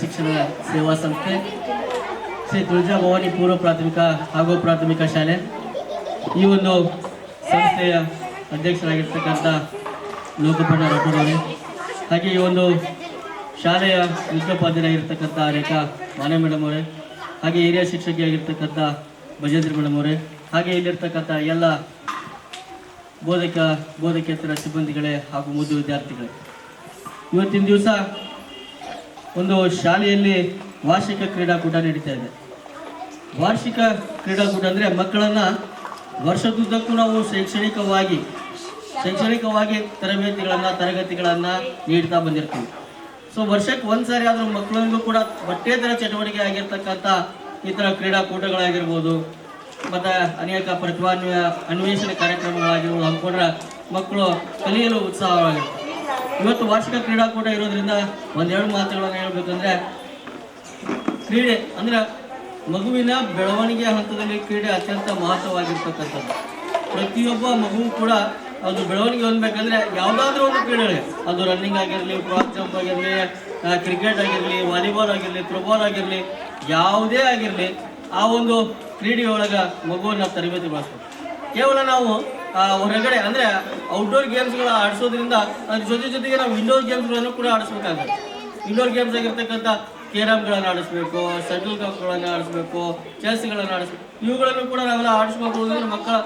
ಶಿಕ್ಷಣ ಸೇವಾ ಸಂಸ್ಥೆ. ಶ್ರೀ ತುಳಜಾ ಭವಾನಿ ಪೂರ್ವ ಪ್ರಾಥಮಿಕ ಹಾಗೂ ಪ್ರಾಥಮಿಕ ಶಾಲೆ. ಈ ಒಂದು ಸಂಸ್ಥೆಯ ಅಧ್ಯಕ್ಷರಾಗಿರ್ತಕ್ಕಂಥ ಲೋಕಪಣ್ಣ ರಾಠೋಡವರೇ ಹಾಗೆ ಈ ಒಂದು ಶಾಲೆಯ ಮುಖ್ಯೋಪಾಧ್ಯಾಯರಾಗಿರ್ತಕ್ಕಂಥ ರೇಖಾ ಮಾನೆ ಮೇಡಮ್ ಅವರೇ. ಹಾಗೆ ಹಿರಿಯ ಶಿಕ್ಷಕಿಯಾಗಿರ್ತಕ್ಕಂಥ ಭಜೇಂದ್ರ ಮೇಡಮ್ ಅವರೇ. ಹಾಗೆ ಇಲ್ಲಿರ್ತಕ್ಕಂಥ ಎಲ್ಲ ಬೋಧಕ, ಬೋಧಕೇತರ ಸಿಬ್ಬಂದಿಗಳೇ ಹಾಗೂ ಮುದ್ದು ವಿದ್ಯಾರ್ಥಿಗಳೇ. ಇವತ್ತಿನ ದಿವಸ ಒಂದು ಶಾಲೆಯಲ್ಲಿ ವಾರ್ಷಿಕ ಕ್ರೀಡಾಕೂಟ ನಡೀತಾ ಇದೆ. ವಾರ್ಷಿಕ ಕ್ರೀಡಾಕೂಟ ಅಂದರೆ ಮಕ್ಕಳನ್ನು ವರ್ಷದುದ್ದಕ್ಕೂ ನಾವು ಶೈಕ್ಷಣಿಕವಾಗಿ ಶೈಕ್ಷಣಿಕವಾಗಿ ತರಬೇತಿಗಳನ್ನು, ತರಗತಿಗಳನ್ನು ನೀಡ್ತಾ ಬಂದಿರ್ತೀವಿ. ಸೊ ವರ್ಷಕ್ಕೆ ಒಂದು ಸಾರಿ ಆದರೂ ಮಕ್ಕಳಿಗೂ ಕೂಡ ಪಠ್ಯೇತರ ಚಟುವಟಿಕೆ ಆಗಿರ್ತಕ್ಕಂಥ ಈ ಥರ ಕ್ರೀಡಾಕೂಟಗಳಾಗಿರ್ಬೋದು, ಮತ್ತು ಅನೇಕ ಪ್ರತಿಭಾನ್ವಯ, ಅನ್ವೇಷಣೆ ಕಾರ್ಯಕ್ರಮಗಳಾಗಿರ್ಬೋದು, ಹಮ್ಮಿಕೊಂಡ್ರೆ ಮಕ್ಕಳು ಕಲಿಯಲು ಉತ್ಸಾಹವಾಗಿರ್ತಾರೆ. ಇವತ್ತು ವಾರ್ಷಿಕ ಕ್ರೀಡಾಕೂಟ ಇರೋದ್ರಿಂದ ಒಂದೆರಡು ಮಾತುಗಳನ್ನು ಹೇಳ್ಬೇಕಂದ್ರೆ, ಕ್ರೀಡೆ ಅಂದ್ರೆ ಮಗುವಿನ ಬೆಳವಣಿಗೆ ಹಂತದಲ್ಲಿ ಕ್ರೀಡೆ ಅತ್ಯಂತ ಮಹತ್ವವಾಗಿರ್ತಕ್ಕಂಥದ್ದು. ಪ್ರತಿಯೊಬ್ಬ ಮಗು ಕೂಡ ಅದು ಬೆಳವಣಿಗೆ ಹೊಂದಬೇಕಂದ್ರೆ ಯಾವುದಾದ್ರೂ ಒಂದು ಕ್ರೀಡೆ ಅದು ರನ್ನಿಂಗ್ ಆಗಿರಲಿ ಕ್ರಾಸ್ ಜಂಪ್ ಆಗಿರಲಿ ಕ್ರಿಕೆಟ್ ಆಗಿರಲಿ ವಾಲಿಬಾಲ್ ಆಗಿರಲಿ ಥ್ರೋಬಾಲ್ ಆಗಿರಲಿ, ಯಾವುದೇ ಆಗಿರಲಿ, ಆ ಒಂದು ಕ್ರೀಡೆಯೊಳಗೆ ಮಗುವನ್ನು ತರಬೇತಿ ಬಳಸ್ಬೇಕು ಕೇವಲ ನಾವು ಹೊರಗಡೆ ಅಂದರೆ ಔಟ್ಡೋರ್ ಗೇಮ್ಸ್ಗಳ ಆಡಿಸೋದ್ರಿಂದ, ಅದ್ರ ಜೊತೆ ಜೊತೆಗೆ ನಾವು ಇಂಡೋರ್ ಗೇಮ್ಸ್ಗಳನ್ನು ಕೂಡ ಆಡಿಸ್ಬೇಕಾಗುತ್ತೆ. ಇಂಡೋರ್ ಗೇಮ್ಸ್ ಆಗಿರ್ತಕ್ಕಂಥ ಕೇರಮ್ಗಳನ್ನು ಆಡಿಸ್ಬೇಕು ಶಟಲ್ ಕಾಕ್ಗಳನ್ನು ಆಡಿಸ್ಬೇಕು ಚೆಸ್ಗಳನ್ನು ಆಡಿಸ್ಬೇಕು. ಇವುಗಳನ್ನು ಕೂಡ ನಾವೆಲ್ಲ ಆಡಿಸ್ಬೇಕು ಮಕ್ಕಳ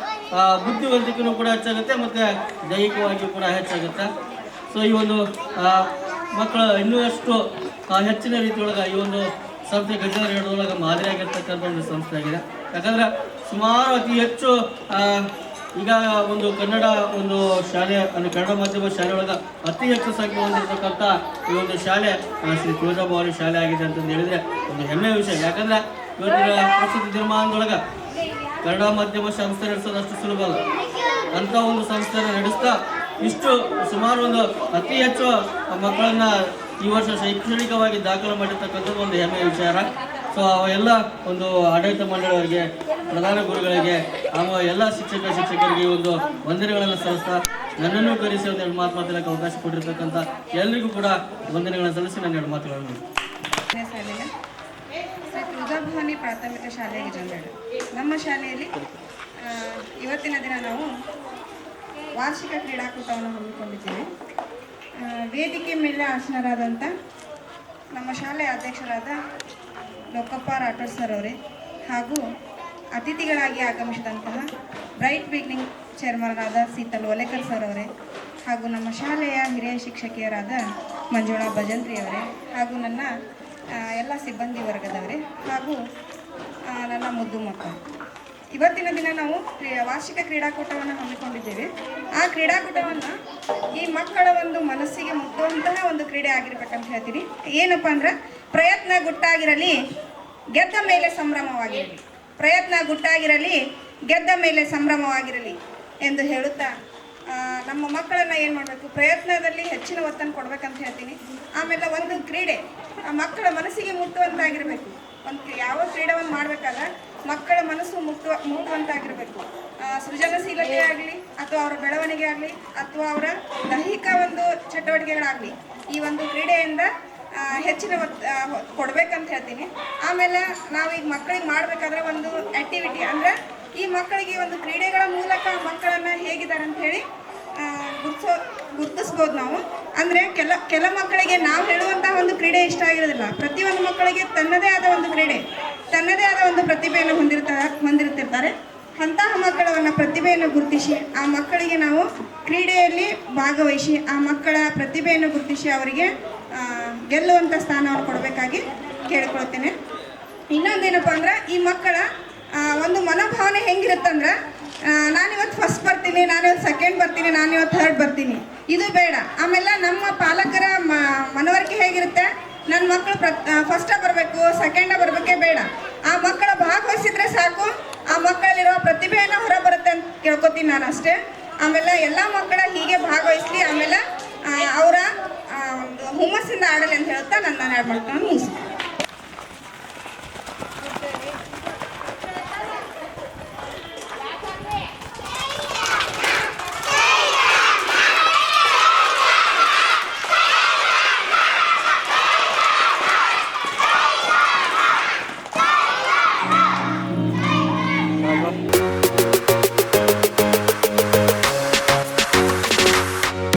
ಬುದ್ಧಿವಂತಿಕೂ ಕೂಡ ಹೆಚ್ಚಾಗುತ್ತೆ ಮತ್ತು ದೈಹಿಕವಾಗಿ ಕೂಡ ಹೆಚ್ಚಾಗುತ್ತೆ. ಸೊ ಈ ಒಂದು ಮಕ್ಕಳ ಇನ್ನೂ ಅಷ್ಟು ಹೆಚ್ಚಿನ ರೀತಿಯೊಳಗೆ ಈ ಒಂದು ಸಂಸ್ಥೆ ಗಜೇಂದ್ರ ಮಾದರಿ ಮಾದರಿಯಾಗಿರ್ತಕ್ಕಂಥ ಒಂದು ಸಂಸ್ಥೆ ಆಗಿದೆ ಯಾಕಂದ್ರೆ ಸುಮಾರು ಅತಿ ಹೆಚ್ಚು ಈಗ ಒಂದು ಕನ್ನಡ ಒಂದು ಶಾಲೆ ಅಂದರೆ ಕನ್ನಡ ಮಾಧ್ಯಮ ಶಾಲೆ ಒಳಗೆ ಅತಿ ಹೆಚ್ಚು ಸಂಖ್ಯೆ ಹೊಂದಿರತಕ್ಕಂಥ ಈ ಒಂದು ಶಾಲೆ ಶ್ರೀ ತುಳಜಾಭವಾನಿ ಶಾಲೆ ಆಗಿದೆ ಅಂತಂದು ಹೇಳಿದ್ರೆ ಒಂದು ಹೆಮ್ಮೆಯ ವಿಷಯ. ಯಾಕಂದ್ರೆ ಇವತ್ತಿನ ಪ್ರಸ್ತುತ ದಿನಮಾನದೊಳಗೆ ಕನ್ನಡ ಮಾಧ್ಯಮ ಸಂಸ್ಥೆ ನಡೆಸೋದು ಅಷ್ಟು ಸುಲಭ ಅಲ್ಲ. ಅಂತ ಒಂದು ಸಂಸ್ಥೆನ ನಡೆಸ್ತಾ ಇಷ್ಟು ಸುಮಾರು ಒಂದು ಅತಿ ಹೆಚ್ಚು ಮಕ್ಕಳನ್ನ ಈ ವರ್ಷ ಶೈಕ್ಷಣಿಕವಾಗಿ ದಾಖಲು ಮಾಡಿರ್ತಕ್ಕಂಥದ್ದು ಒಂದು ಹೆಮ್ಮೆಯ ವಿಚಾರ. ಸೊ ಅವೆಲ್ಲ ಒಂದು ಆಡಳಿತ ಮಂಡಳಿಯವರಿಗೆ, ಪ್ರಧಾನ ಗುರುಗಳಿಗೆ, ಹಾಗೂ ಎಲ್ಲ ಶಿಕ್ಷಕ, ಶಿಕ್ಷಕರಿಗೆ ಒಂದು ವಂದನೆಗಳನ್ನು ಸಲ್ಲಿಸ್ತಾ ನನ್ನನ್ನು ಕರೆಸಿ ಒಂದು ಎರಡು ಮಾತು ಮಾತಾಡಕ್ಕೆ ಅವಕಾಶ ಕೊಟ್ಟಿರ್ತಕ್ಕಂಥ ಎಲ್ಲರಿಗೂ ಕೂಡ ವಂದನೆಗಳನ್ನು ಸಲ್ಲಿಸಿ ನನ್ನ ಎರಡು ಮಾತುಗಳನ್ನು ನೇ ಸಾಲಿನ ಶ್ರೀ ತುಳಜಾಭವಾನಿ ಪ್ರಾಥಮಿಕ ಶಾಲೆಗೆ ಜಂಗಡ ನಮ್ಮ ಶಾಲೆಯಲ್ಲಿ ಇವತ್ತಿನ ದಿನ ನಾವು ವಾರ್ಷಿಕ ಕ್ರೀಡಾಕೂಟವನ್ನು ಹಮ್ಮಿಕೊಂಡಿದ್ದೇವೆ. ವೇದಿಕೆ ಮೇಲೆ ಆಸನರಾದಂಥ ನಮ್ಮ ಶಾಲೆಯ ಅಧ್ಯಕ್ಷರಾದ ಲೋಕಪ್ಪ ರಾಠೋಡ್ ಸರ್ ಅವರೇ. ಹಾಗೂ ಅತಿಥಿಗಳಾಗಿ ಆಗಮಿಸಿದಂತಹ bright beginning chairman Sheetal Olekar sir ಅವರೇ, ಹಾಗೂ ನಮ್ಮ ಶಾಲೆಯ ಹಿರಿಯ ಶಿಕ್ಷಕಿಯರಾದ ಮಂಜುಳಾ ಭಜಂತ್ರಿ ಅವರೇ, ಹಾಗೂ ನನ್ನ ಎಲ್ಲ ಸಿಬ್ಬಂದಿ ವರ್ಗದವರೇ, ಹಾಗೂ ನನ್ನ ಮುದ್ದು ಮಕ್ಕಳು ಇವತ್ತಿನ ದಿನ ನಾವು ವಾರ್ಷಿಕ ಕ್ರೀಡಾಕೂಟವನ್ನು ಹಮ್ಮಿಕೊಂಡಿದ್ದೇವೆ. ಆ ಕ್ರೀಡಾಕೂಟವನ್ನು ಈ ಮಕ್ಕಳ ಒಂದು ಮನಸ್ಸಿಗೆ ಮುಟ್ಟುವಂತಹ ಒಂದು ಕ್ರೀಡೆ ಆಗಿರ್ಬೇಕಂತ ಹೇಳ್ತೀನಿ. ಏನಪ್ಪ ಅಂದ್ರೆ, ಪ್ರಯತ್ನ ಗುಟ್ಟಾಗಿರಲಿ, ಗೆದ್ದ ಮೇಲೆ ಸಂಭ್ರಮವಾಗಿರಲಿ. ಪ್ರಯತ್ನ ಗುಟ್ಟಾಗಿರಲಿ, ಗೆದ್ದ ಮೇಲೆ ಸಂಭ್ರಮವಾಗಿರಲಿ ಎಂದು ಹೇಳುತ್ತಾ ನಮ್ಮ ಮಕ್ಕಳನ್ನ ಏನು ಮಾಡಬೇಕು? ಪ್ರಯತ್ನದಲ್ಲಿ ಹೆಚ್ಚಿನ ಒತ್ತನ್ನು ಕೊಡ್ಬೇಕಂತ ಹೇಳ್ತೀನಿ. ಆಮೇಲೆ ಒಂದು ಕ್ರೀಡೆ, ಆ ಮಕ್ಕಳ ಮನಸ್ಸಿಗೆ ಮುಟ್ಟುವಂತಾಗಿರಬೇಕು. ಒಂದು ಯಾವ ಕ್ರೀಡೆಯನ್ನು ಮಾಡಬೇಕಾದ್ರೆ ಮಕ್ಕಳ ಮನಸ್ಸು ಮುಟ್ಟುವ ಮುಟ್ಟುವಂತಾಗಿರಬೇಕು. ಸೃಜನಶೀಲತೆ ಆಗಲಿ, ಅಥವಾ ಅವರ ಬೆಳವಣಿಗೆ ಆಗಲಿ, ಅಥವಾ ಅವರ ದೈಹಿಕ ಒಂದು ಚಟುವಟಿಕೆಗಳಾಗಲಿ, ಈ ಒಂದು ಕ್ರೀಡೆಯಿಂದ ಹೆಚ್ಚಿನ ಕೊಡ್ಬೇಕಂತ ಹೇಳ್ತೀನಿ. ಆಮೇಲೆ ನಾವು ಈಗ ಮಕ್ಕಳಿಗೆ ಮಾಡಬೇಕಾದ್ರೆ ಒಂದು ಆ್ಯಕ್ಟಿವಿಟಿ ಅಂದರೆ, ಈ ಮಕ್ಕಳಿಗೆ ಒಂದು ಕ್ರೀಡೆಗಳ ಮೂಲಕ ಮಕ್ಕಳನ್ನು ಹೇಗಿದ್ದಾರೆ ಅಂತ ಹೇಳಿ ಗುರ್ತಿಸೋ ಗುರ್ತಿಸ್ಬೋದು ನಾವು. ಅಂದರೆ ಕೆಲ ಕೆಲ ಮಕ್ಕಳಿಗೆ ನಾವು ಹೇಳುವಂತಹ ಒಂದು ಕ್ರೀಡೆ ಇಷ್ಟ ಆಗಿರೋದಿಲ್ಲ. ಪ್ರತಿಯೊಂದು ಮಕ್ಕಳಿಗೆ ತನ್ನದೇ ಆದ ಒಂದು ಕ್ರೀಡೆ. ತನ್ನದೇ ಆದ ಒಂದು ಪ್ರತಿಭೆಯನ್ನು ಹೊಂದಿರ್ತಾರೆ ಹೊಂದಿರುತ್ತಿರ್ತಾರೆ. ಅಂತಹ ಮಕ್ಕಳವನ್ನು ಪ್ರತಿಭೆಯನ್ನು ಗುರುತಿಸಿ, ಆ ಮಕ್ಕಳಿಗೆ ನಾವು ಕ್ರೀಡೆಯಲ್ಲಿ ಭಾಗವಹಿಸಿ, ಆ ಮಕ್ಕಳ ಪ್ರತಿಭೆಯನ್ನು ಗುರುತಿಸಿ ಅವರಿಗೆ ಗೆಲ್ಲುವಂಥ ಸ್ಥಾನವನ್ನು ಕೊಡಬೇಕಾಗಿ ಕೇಳಿಕೊಳ್ತೇನೆ. ಇನ್ನೊಂದೇನಪ್ಪ ಅಂದ್ರೆ, ಈ ಮಕ್ಕಳ ಒಂದು ಮನೋಭಾವನೆ ಹೆಂಗಿರುತ್ತಂದ್ರೆ ನಾನಿವತ್ತು ಫಸ್ಟ್ ಬರ್ತೀನಿ, ನಾನಿವತ್ತು ಸೆಕೆಂಡ್ ಬರ್ತೀನಿ, ನಾನಿವತ್ತು ಥರ್ಡ್ ಬರ್ತೀನಿ. ಇದು ಬೇಡ. ಆಮೇಲೆ ನಮ್ಮ ಪಾಲಕರ ಮನವರಿಕೆ ಹೇಗಿರುತ್ತೆ? ನನ್ನ ಮಕ್ಕಳು ಪ್ರ ಫಸ್ಟ ಬರಬೇಕು ಸೆಕೆಂಡ ಬರಬೇಕೇ ಬೇಡ. ಆ ಮಕ್ಕಳ ಭಾಗವಹಿಸಿದ್ರೆ ಸಾಕು. ಆ ಮಕ್ಕಳಲ್ಲಿರೋ ಪ್ರತಿಭೆಯನ್ನು ಹೊರ ಬರುತ್ತೆ ಅಂತ ಕೇಳ್ಕೊತೀನಿ ನಾನು ಅಷ್ಟೇ. ಆಮೇಲೆ ಎಲ್ಲ ಮಕ್ಕಳ ಹೀಗೆ ಭಾಗವಹಿಸ್ಲಿ. ಆಮೇಲೆ ಅವರ ಒಂದು ಹುಮ್ಮಸ್ಸಿಂದ ಆಡಲಿ ಅಂತ ಹೇಳ್ತಾ ನನ್ನ ನಾನು ಆಡ್ ಮಾಡ್ಕೊಂಡು